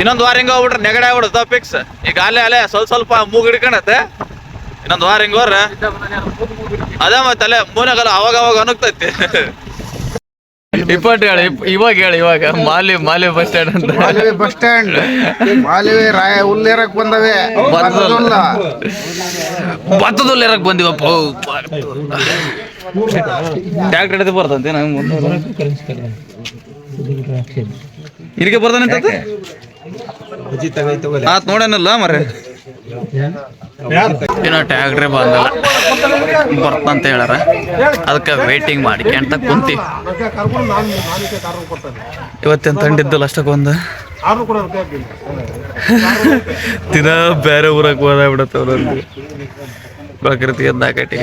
ಇನ್ನೊಂದು ವಾರ ಹಿಂಗ ಹೋಗ್ಬಿಟ್ರೆ ನೆಗಡೆ ಆಗ್ಬಿಡುತ್ತ ಫಿಕ್ಸ್ ಈಗ ಅಲ್ಲೇ ಅಲ್ಲೇ ಸ್ವಲ್ಪ ಸ್ವಲ್ಪ ಮೂಗು ಹಿಡ್ಕೊಂಡತ್ತೆ ಇನ್ನೊಂದು ವಾರ ಹಿಂಗ ಹೋದ್ರೆ ಅದೇ ಮತ್ತೆ ಅಲ್ಲೇ ಮೂನಾಗಲ್ಲ ಅವಾಗ ಅವಾಗ ಅನುಗ್ತೈತಿ. ಇಪ್ಪತ್ತು ಹೇಳಿ ಇವಾಗ ಹೇಳಿ ಇವಾಗ. ಮಾಲಿ ಮಾಲಿ ಬಸ್ ಸ್ಟ್ಯಾಂಡ್ ಅಂತ. ಮಾಲಿ ಬಸ್ ಸ್ಟ್ಯಾಂಡ್. ಮಾಲಿ ರಾಯ ಉಲ್ಲೇರಕ್ ಬಂದವೆ. ಬತ್ತದ ಭತ್ತದಲ್ಲಿ ಇರಕ್ ಬಂದಿವಪ್ಪ ಟ್ಯಾಕ್ಟರ್ ಹಿಡಿದು ಬರ್ತಂತೆ ನಂಗೆ ಇಲ್ಲಿಗೆ ಬರ್ತಾನೆ ಆತ್ ನೋಡೇನಲ್ಲ ಮರೆ ಟ್ಯಾಕ್ಟ್ರಿ ಬಂದಿಲ್ಲ. ಬರ್ತಂತ ಹೇಳಾರ ಅದಕ್ಕೆ ವೇಟಿಂಗ್ ಮಾಡಿ. ಅಂತ ಕುಂತಿ. ಇವತ್ತೇನು ತಂಡಿದ್ದಲ್ಲ ಅಷ್ಟಕ್ಕೊಂದು ದಿನ ಬೇರೆ ಊರಾಗ ಹೋದ ಬಿಡತ್ತವ್ರಲ್ಲಿ ಪ್ರಕೃತಿ ಎದ್ದಾಕಟ್ಟಿ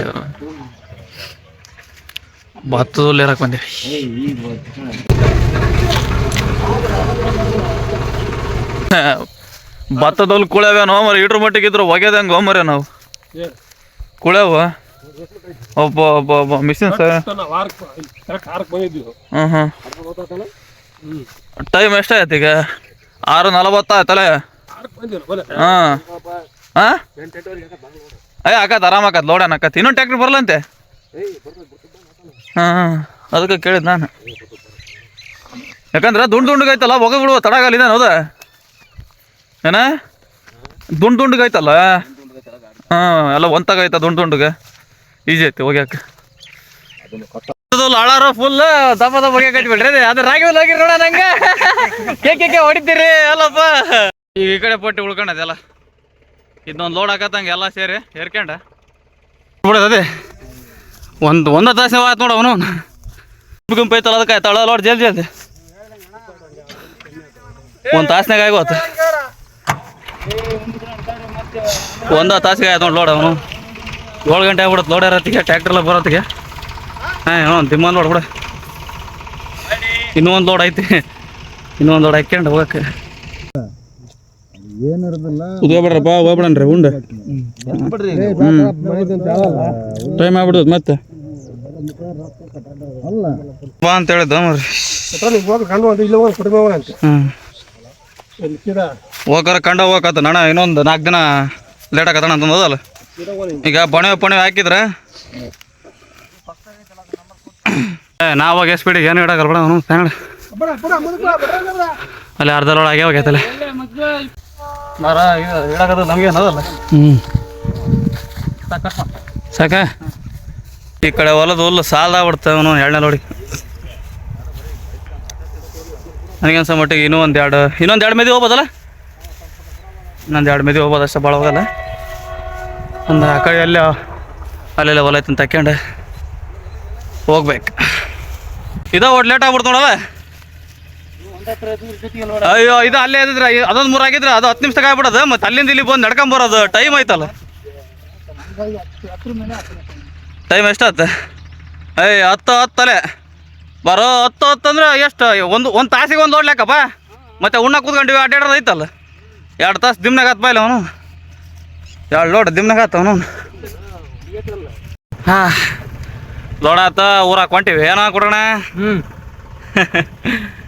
ಭತ್ತದಲ್ಲಿ ಇರಕ್ ಬಂದಿವಿ ಭತ್ತದಲ್ಲಿ ಕುಳ್ಯಾವೇನೋ ಮರ? ಇಟ್ರ ಮಟ್ಟಿಗೆ ಇದ್ರೆ ಒಗೆದಂಗೆ ಮರ ನಾವು. ಕುಳ್ಯಾವ? ಒಬ್ಬ ಒಬ್ಬ ಒಬ್ಬ. Machine sir. ಹ್ಞೂ ಹ್ಞೂ ಟೈಮ್ ಎಷ್ಟಾಯ್ತು ಈಗ? ಆರು ನಲವತ್ತು ಆಯ್ತಲ್ಲ ಹಾಂ. ಹಾಂ? ಅಯ್ಯ ಆಕತ್ ಆರಾಮ ಆಕತ್. ಲೋಡನ್ ಆಕತ್? ಇನ್ನೊಂದು ಟ್ಯಾಕ್ಟ್ರಿ ಬರಲಂತೆ? ಹಾಂ ಹಾಂ. ಅದಕ್ಕೆ ಕೇಳಿದ್ ನಾನು. ಯಾಕಂದ್ರೆ ದುಂಡು ದುಂಡುಗೈತಲ್ಲ ಹೋಗಿ ಬಿಡುವ ತಡಾಗಲಿದ್ದಾನೆ ಹೌದ? ಏನ? ದುಂಡು ಆಯ್ತಲ್ಲ ಹಾಂ, ಎಲ್ಲ ಒಂತಾಗೈತ ದುಂಡು ದುಂಡುಗೆ. ಈಜಿ ಐತಿ ಹೋಗ್ಯಾಕ ಅಳಾರ ಫುಲ್ ದಪ್ಪ ದಪ್ಪ ಹೋಗ್ಯಾಕ ಕಟ್ಬಿಡ್ರಿ ಅದೇ ರಾಗಿ ಹೋಗಿರಿ ನೋಡ ನಂಗೆ. ಕೇಕೆ ಹೊಡಿತೀರಿ ಅಲ್ಲಪ್ಪ ಈ ಕಡೆ ಪಟ್ಟಿ ಉಳ್ಕೊಂಡದೆಲ್ಲ ಇದೊಂದು ಲೋಡ್ ಹಾಕತ್ತಂಗೆ ಎಲ್ಲ ಸೇರಿ ಹೇರ್ಕೊಂಡ ಅದೇ. ಒಂದು, ಒಂದ ತಾಸು ಆಯ್ತು ನೋಡ ಅವನು. ಗುಂಪು ಐತಲ್ಲ ಅದಕ್ಕೆ ತಳ ಲೋಡ್ ಜಲ್ದಿ ಜಲ್ದಿ. ಒಂದು ತಾಸ್ನಾಗ ಆಗೋತು. ಒಂದ ತಾಸಿಗೆ ಆಯ್ತು ನೋಡಿ ಲೋಡ್ ಅವನು. ಏಳು ಗಂಟೆ ಆಗ್ಬಿಡುತ್ತೆ ಲೋಡ್ ಇರತ್ತಿಗೆ ಟ್ಯಾಕ್ಟ್ರೆಲ್ಲ ಬರೋತ್ತಿಗೆ. ಹಾಂ ಹ್ಞೂ ದಿಮ್ಮ ಲೋಡ್ ಬಿಡ. ಇನ್ನೂ ಒಂದು ಲೋಡ್ ಐತಿ. ಇನ್ನೂ ಒಂದು ಲೋಡ್ ಹಾಕ್ಯಂಡು ಹೋಗಕ್ಕೆ ಹೋಗ್ಬಿಡ್ರಪ್ಪ ಹೋಗ್ಬಿಡನ್ರಿ ಉಂಡು. ಟೈಮ್ ಆಗ್ಬಿಡ್ತದ ಮತ್ತೆ. ಬಾ ಅಂತ ಹ್ಞೂ ಹೋಗಾರ ಕಂಡ ಹೋಗಕತ್ತ. ನಣ ಇನ್ನೊಂದು ನಾಲ್ಕು ದಿನ ಲೇಟ್ ಆಗತ್ತಣ ಅಂತ ಹೌದಲ್ಲ. ಈಗ ಬಣೆ ಪಣೆ ಹಾಕಿದ್ರೆ ಏ ನಾವಾಗ ಎಷ್ಟು ಸ್ಪೀಡಿಗೆ ಏನು ಇಡಕಲ್ಲ ಬಿಡ ಅವನು ತಗೊಂಡು ಅಲ್ಲಿ ಅರ್ಧ ಲೋಡ್ ಆಗ್ಯಾವ ಹೋಗ್ಯಾತಲ್ಲ ಮರ ಇಡಕದ ನಮಗೆ ಏನದಲ್ಲ ಹ್ಞೂ ಸಾಕ? ಈ ಕಡೆ ಹೊಲದ ಹುಲ್ಲು ಸಾಲ ಬಿಡ್ತಾವನು ಎರಡನೇ ಲೋಡಿ ನನಗನ್ಸೋ ಮಟ್ಟಿಗೆ ಇನ್ನೂ ಒಂದು ಎರಡು ಇನ್ನೊಂದು ಎರಡು ಮೇದಿ ಹೋಗ್ಬೋದಲ್ಲ? ಇನ್ನೊಂದು ಎರಡು ಮೆದಿ ಹೋಗ್ಬೋದು ಅಷ್ಟೇ ಭಾಳ ಹೋಗಲ್ಲ. ಒಂದು ಆ ಕಡೆ ಎಲ್ಲ ಅಲ್ಲೆಲ್ಲ ಹೊಲ ಐತಂತ ತಕ್ಕೊಂಡು ಹೋಗ್ಬೇಕು. ಇದ ಒಟ್ಟು ಲೇಟ್ ಆಗ್ಬಿಡ್ತು ನೋಡವ. ಅಯ್ಯೋ, ಇದು ಅಲ್ಲೇ ಇದ್ರೆ ಅದೊಂದು ಮೂರು ಆಗಿದ್ರೆ ಅದು ಹತ್ತು ನಿಮಿಷಕ್ಕೆ ಆಗ್ಬಿಡೋದು, ಮತ್ತೆ ಅಲ್ಲಿಂದ ಇಲ್ಲಿ ಬಂದು ನಡ್ಕೊಂಬರೋದು ಟೈಮ್ ಆಯ್ತಲ್ಲ. ಟೈಮ್ ಎಷ್ಟಾತ ಅಯ್ಯ, ಹತ್ತು, ಹತ್ತಲೆ. ಬರೋ ಹತ್ತು ಹತ್ತು ಅಂದ್ರೆ ಎಷ್ಟು? ಒಂದು ಒಂದು ತಾಸಿಗೆ ಒಂದು ಓಡ್ಲಾಕಪ್ಪ ಮತ್ತೆ ಉಣ್ಣ ಕೂತ್ಕೊಂಡಿವಿ ಅಡ್ಡಾಡೋದು ಐತಲ್ಲ. ಎರಡು ತಾಸು ದಿಮ್ನಾಗ ಆತ್ ಬಾಯ್ಲ ಅವನು. ಎರಡು ಲೋಡ್ ದಿಮ್ನಾಗ ಆತ ಅವನು. ಹಾಂ. ಲೋಡ ಆತ ಊರಾಗ ಹೊಂಟಿವಿ ಏನೋ ಕೊಡೋಣ?